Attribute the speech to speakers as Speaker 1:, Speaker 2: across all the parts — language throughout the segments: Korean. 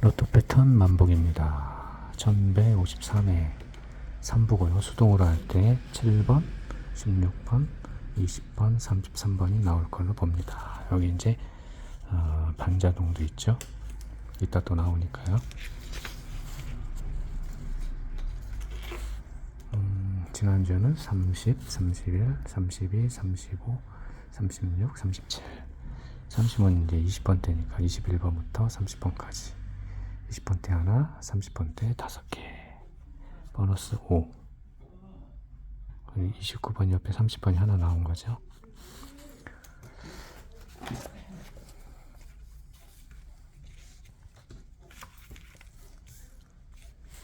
Speaker 1: 로또 패턴 만복입니다. 1153회 3부고요. 수동으로 할 때 7번, 16번, 20번, 33번이 나올 걸로 봅니다. 여기 이제 어, 반자동도 있죠. 이따 또 나오니까요. 음, 지난주에는 30, 31, 32, 35, 36, 37. 30은 이제 20번 때니까 21번부터 30번까지. 20번 때 하나, 30번 때 다섯 개. 보너스 5. 29번 옆에 30번이 하나 나온 거죠.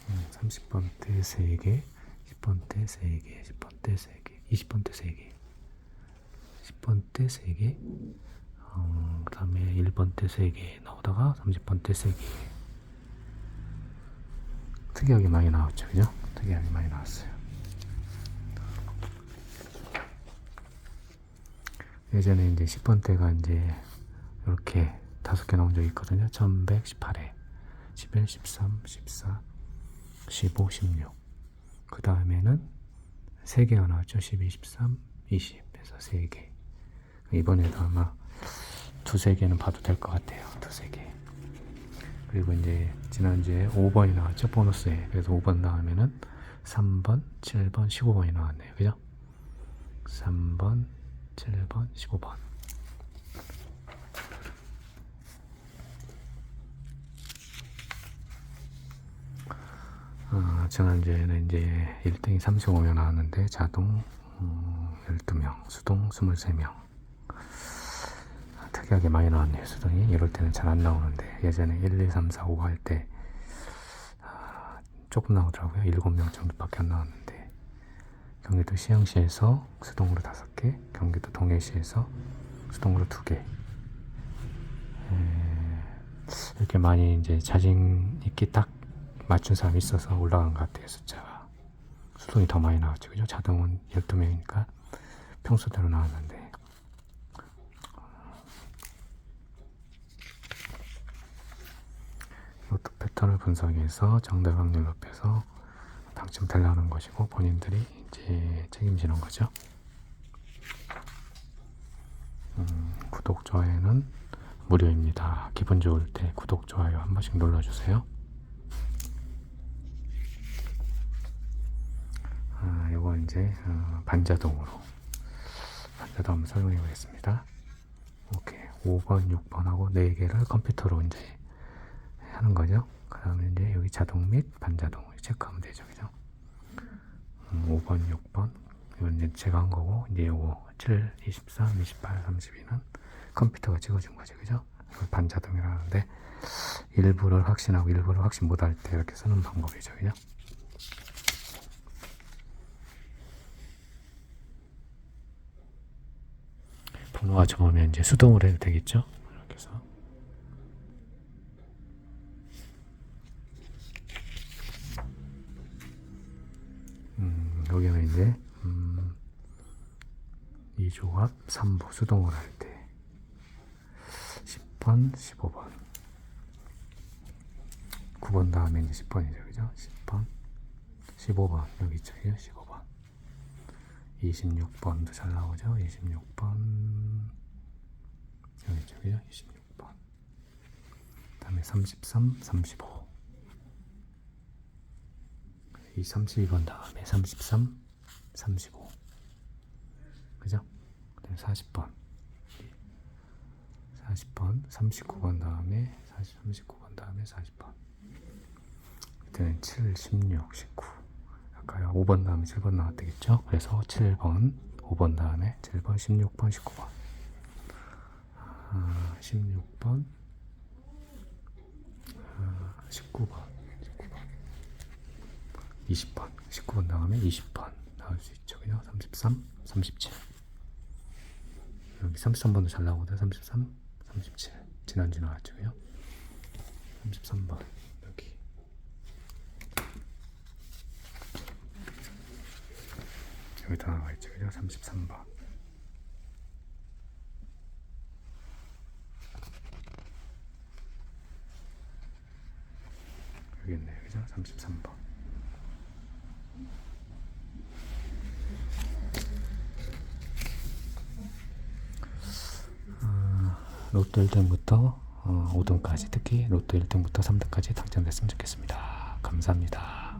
Speaker 1: 음, 30번 때 3개, 10번 때 3개, 10번 때 3개, 20번 때 3개, 10번 때 3개, 어, 그 다음에 1번 때 3개 나오다가 30번 때 3개. 특이하게 많이 나왔죠, 그죠? 특이하게 많이 나왔어요. 예전에 이제 10번 때가 이제 이렇게 다섯 개 나온 적이 있거든요. 1118회, 11, 13, 14, 15, 16. 그 다음에는 3개가 나왔죠. 12, 13, 20. 에서 3개. 이번에도 아마 두세 개는 봐도 될 것 같아요. 두세 개. 그리고 이제 지난주에 5번이 나왔죠. 보너스에. 그래서 5번 다음에는 3번, 7번, 15번이 나왔네요. 그죠? 3번, 7번, 15번. 어, 지난주에는 이제 1등이 35명 나왔는데 자동 음, 12명, 수동 23명. 특이하게 많이 나왔네요, 수동이. 이럴 때는 잘 안 나오는데 예전에 1, 2, 3, 4, 5 할때 아, 조금 나오더라고요. 7명 정도밖에 안 나왔는데 경기도 시흥시에서 수동으로 5개, 경기도 동해시에서 수동으로 2개. 이렇게 많이 이제 자신 있게 딱 맞춘 사람이 있어서 올라간 것 같아요, 숫자가. 수동이 더 많이 나왔죠, 그죠? 자동은 12명이니까 평소대로 나왔는데. 로또 패턴을 분석해서 정답 확률 높여서 당첨되려는 것이고 본인들이 이제 책임지는 거죠. 음, 구독, 좋아요는 무료입니다. 기분 좋을 때 구독, 좋아요 한 번씩 눌러주세요. 아, 요거 이제 어, 반자동으로 반자동 한번 설명해 보겠습니다. 오케이 5번, 6번하고 4개를 컴퓨터로 이제 하는 거죠. 그 다음에 이제 여기 자동 및 반자동 체크하면 되죠. 그죠? 음, 5번, 6번 이건 이제 제가 한 거고 이제 요거 7, 23, 28, 32는 컴퓨터가 찍어준 거죠. 그죠? 이걸 반자동이라는데 일부를 확신하고 일부를 확신 못할 때 이렇게 쓰는 방법이죠. 그죠? 번호가 적으면 이제 수동으로 해도 되겠죠? 여기는 이제 음, 이 조합 3부 수동으로 할 때. 10번, 15번. 9번 다음에 이제 10번이죠. 그죠? 10번 15번. 여기 있죠? 그죠? 15번 26번도 잘 나오죠? 26번. 여기 있죠? 그죠? 26번. 다음에 33, 35 이 32번 다음에 33, 35 그죠? 그다음에 40번. 40번 39번 다음에 40, 39번 다음에 40번. 그때는 7, 16, 19 아까 5번 다음에 7번 나왔겠죠? 그래서 7번 5번 다음에 7번 16번 19번. 아, 16번 아, 19번 20번, 19번 다음에 20번 나올 수 있죠. 그죠? 33, 37. 여기 33번도 잘 나오거든. 33, 37. 지난주 나왔죠. 그죠? 33번. 여기. 여기도 나와 있죠. 그죠? 33번. 여기 있네요. 그죠? 33번. 로또 1등부터 어, 5등까지 특히 로또 1등부터 3등까지 당첨됐으면 좋겠습니다. 감사합니다.